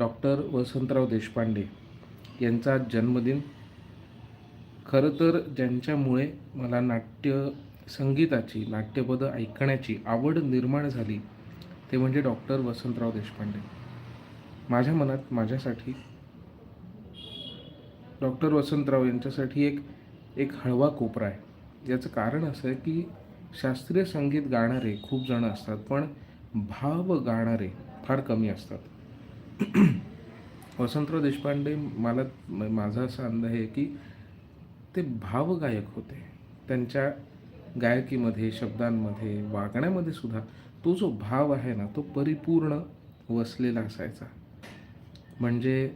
Doctor Vasantrao Deshpande यांचा जन्मदिन. खरं तर ज्यांच्यामुळे मला नाट्य संगीताची नाट्यपदं ऐकण्याची आवड निर्माण झाली ते म्हणजे डॉक्टर वसंतराव देशपांडे. माझ्या मनात माझ्यासाठी डॉक्टर वसंतराव यांच्यासाठी एक एक हळवा कोपरा आहे. याचं कारण असं आहे की शास्त्रीय संगीत गाणारे खूप जण असतात पण भाव गाणारे फार कमी असतात. वसंतराव देशपांडे मला माझा असा अंदाज आहे की ते भावगायक होते. त्यांच्या गायकीमध्ये शब्दांमध्ये वागण्यामध्ये सुद्धा तो जो भाव आहे ना तो परिपूर्ण वसलेला असायचा. म्हणजे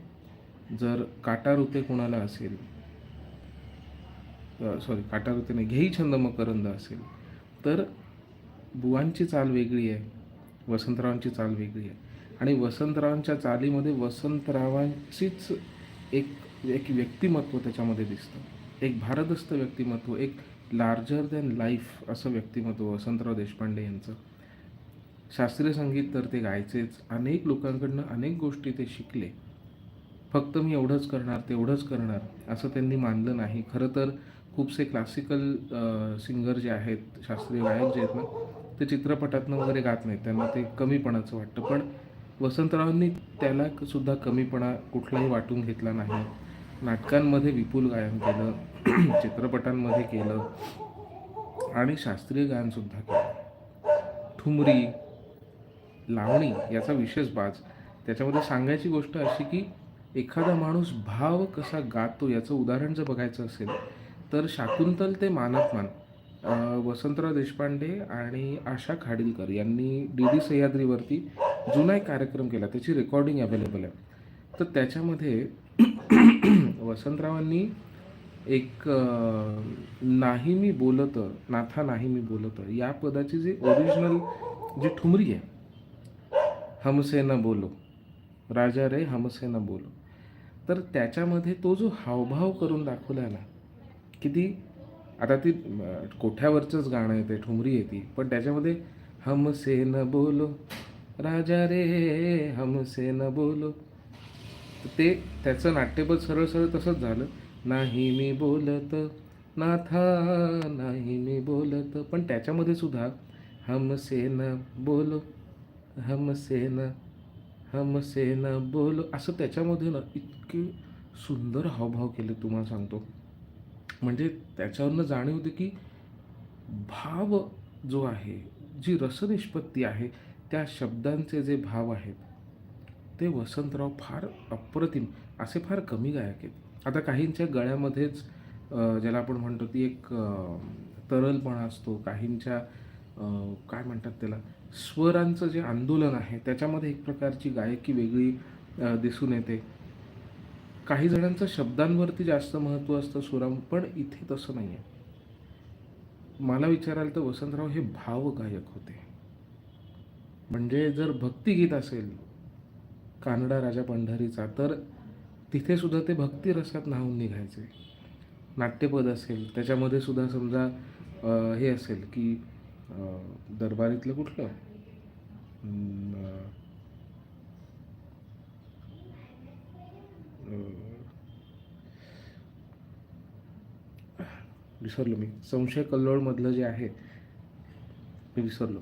जर काटारुते कोणाला असेल सॉरी काटारुतेने घेई छंद मकरंद असेल तर बुवांची चाल वेगळी आहे वसंतरावांची चाल वेगळी आहे. आणि वसंतरावांच्या चालीमध्ये वसंतरावांचीच एक एक व्यक्तिमत्व त्याच्यामध्ये दिसतं. एक भारदस्त व्यक्तिमत्व एक लार्जर दॅन लाईफ असं व्यक्तिमत्व वसंतराव देशपांडे यांचं. शास्त्रीय संगीत तर ते गायचेच. अनेक लोकांकडनं अनेक गोष्टी ते शिकले. फक्त मी एवढंच करणार तेवढंच करणार असं त्यांनी मानलं नाही. खरं तर खूपसे क्लासिकल सिंगर जे आहेत शास्त्रीय गायक जे आहेत ना ते चित्रपटातनं वगैरे गात नाहीत. त्यांना ते कमीपणाचं वाटतं. पण वसंतरावांनी त्याला सुद्धा कमीपणा कुठलाही वाटून घेतला नाही. नाटकांमध्ये विपुल गायन केलं चित्रपटांमध्ये केलं आणि शास्त्रीय गायनसुद्धा केलं. ठुमरी लावणी याचा विशेष बाज. त्याच्यामध्ये सांगायची गोष्ट अशी की एखादा माणूस भाव कसा गातो याचं उदाहरण जर बघायचं असेल तर शाकुंतल ते मानपमान वसंतराव देशपांडे आणि आशा खाडीलकर यांनी डी डी सह्याद्रीवरती जुना एक कार्यक्रम केला त्याची रेकॉर्डिंग अवेलेबल आहे. तर त्याच्यामध्ये वसंतरावांनी एक नाही मी बोलत नाथा नाही मी बोलत या पदाची जी ओरिजिनल जी ठुमरी आहे हमसे न बोलो राजा रे हमसे न बोलो. तर त्याच्यामध्ये तो जो हावभाव करून दाखवला ना किती आता ती कोठ्यावरचंच गाणं आहे ते ठुमरी आहे ती पण त्याच्यामध्ये हमसे न बोलो राजा रे हमसे न बोलो. ते त्याचं नाट्यपद सरळ सरळ तसंच झालं. नाही मी बोलत नाथा नाही मी बोलत. पण त्याच्यामध्ये सुद्धा हमसे न बोलो हमसे न हमसे न बोलो. असं त्याच्यामध्ये ना इतके सुंदर हावभाव केले तुम्हाला सांगतो. म्हणजे त्याच्यावरनं जाणीव होते की भाव जो आहे जी रसनिष्पत्ती आहे त्या शब्दांचे जे भाव आहेत ते वसंतराव फार अप्रतिम असे फार कमी गायक आहेत. आता काहींच्या गळ्यामध्येच ज्याला आपण म्हणतो ती एक तरलपणा असतो काहींच्या काय म्हणतात त्याला स्वरांचं जे आंदोलन आहे त्याच्यामध्ये एक प्रकारची गायकी वेगळी दिसून येते. काही जणांचं शब्दांवरती जास्त महत्त्व असतं सुराम पण इथे तसं नाही आहे मला विचाराल तर वसंतराव हे भावगायक होते. म्हणजे जर भक्तिगीत असेल कानडा राजा पंढरीचा तर तिथे सुद्धा ते भक्तिरसात न्हावून निघायचे. नाट्यपद असेल त्याच्यामध्ये सुद्धा समजा हे असेल की दरबारीतलं कुठलं? विसरलो मी. संशय कल्लोळमधलं जे आहे मी विसरलो.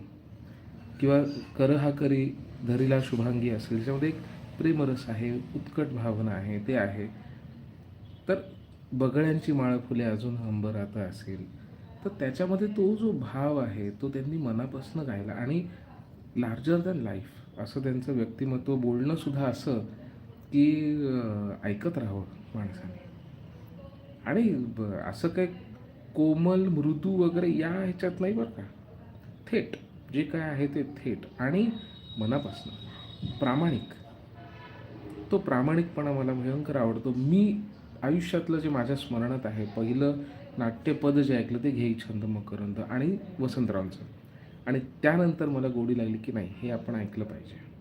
किंवा कर हा करी धरीला शुभांगी असेल त्याच्यामध्ये एक प्रेमरस आहे उत्कट भावना आहे ते आहे. तर बगळ्यांची माळ फुले अजून अंबरात असेल तर त्याच्यामध्ये तो जो भाव आहे तो त्यांनी मनापासून गायला. आणि लार्जर दॅन लाईफ असं त्यांचं व्यक्तिमत्व बोलणंसुद्धा असं की ऐकत राहावं माणसाने. आणि ब- असं काही कोमल मृदू वगैरे या ह्याच्यात नाही बरं का. थेट. जे काय आहे ते थेट आणि मनापासून. प्रामाणिक. तो प्रामाणिकपणा मला भयंकर आवडतो. मी आयुष्यातलं जे माझ्या स्मरणात आहे पहिलं नाट्यपद जे ऐकलं ते घेई छंद मकरंद आणि वसंतरावांचं. आणि त्यानंतर मला गोडी लागली की नाही हे आपण ऐकलं पाहिजे.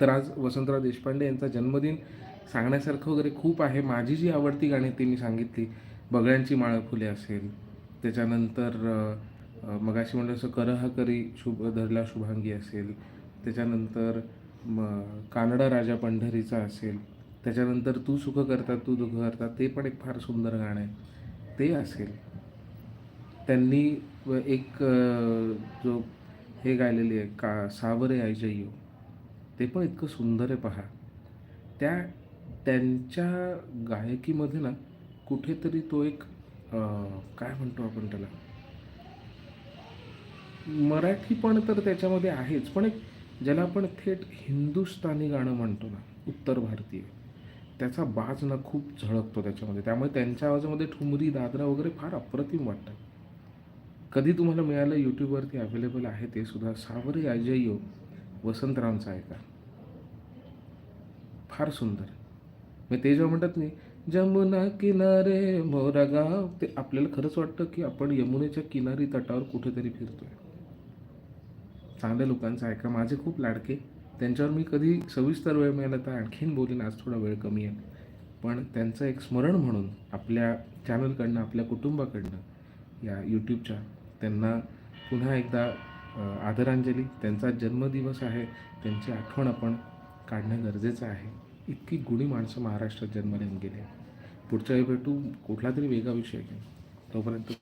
तर आज वसंतराव देशपांडे यांचा जन्मदिन सांगण्यासारखं वगैरे खूप आहे. माझी जी आवडती गाणी ती मी सांगितली. बगळ्यांची माळ फुले असेल. त्याच्यानंतर मग अशी मगाशी म्हणलं असं कर हा करी शुभ धरला शुभांगी असेल. त्याच्यानंतर म कानडा राजा पंढरीचा असेल. त्याच्यानंतर तू सुख करता तू दुःख करता ते पण एक फार सुंदर गाणं आहे. ते असेल. त्यांनी एक जो हे गायलेली आहे का सावरे आयजयो ते पण इतकं सुंदर आहे पहा. त्या त्यांच्या गायकीमध्ये ना कुठेतरी तो एक काय म्हणतो आपण त्याला? मराठी पण तर त्याच्यामध्ये आहेच पण एक ज्याला आपण थेट हिंदुस्थानी गाणं म्हणतो ना उत्तर भारतीय त्याचा बाज ना खूप झळकतो त्याच्यामध्ये. त्यामुळे त्यांच्या आवाजामध्ये ठुमरी दादरा वगैरे फार अप्रतिम वाटतात कधी तुम्हाला मिळालं यूट्यूबवरती अवेलेबल आहे ते सुद्धा सावरे अजयो वसंतरामचा आहे का फार सुंदर. मग ते जेव्हा म्हणतात नाही जमुना किनारे मोरा गाव ते आपल्याला खरंच वाटतं की आपण यमुनेच्या किनारी तटावर कुठेतरी फिरतोय. चांगल्या लोकांचं ऐका माझे खूप लाडके. त्यांच्यावर मी कधी सविस्तर वेळ मिळाला तर आणखीन बोलीन आज थोडा वेळ कमी आहे. पण त्यांचं एक स्मरण म्हणून आपल्या चॅनलकडनं आपल्या कुटुंबाकडनं या यूट्यूबच्या त्यांना पुन्हा एकदा आदरांजली. त्यांचा जन्मदिवस आहे त्यांची आठवण आपण काढणं गरजेचं आहे. इतकी गुणी माणसं महाराष्ट्रात जन्माला गेली. पुढच्या वेळी भेटू कुठला तरी वेगळा विषय घेऊन तोपर्यंत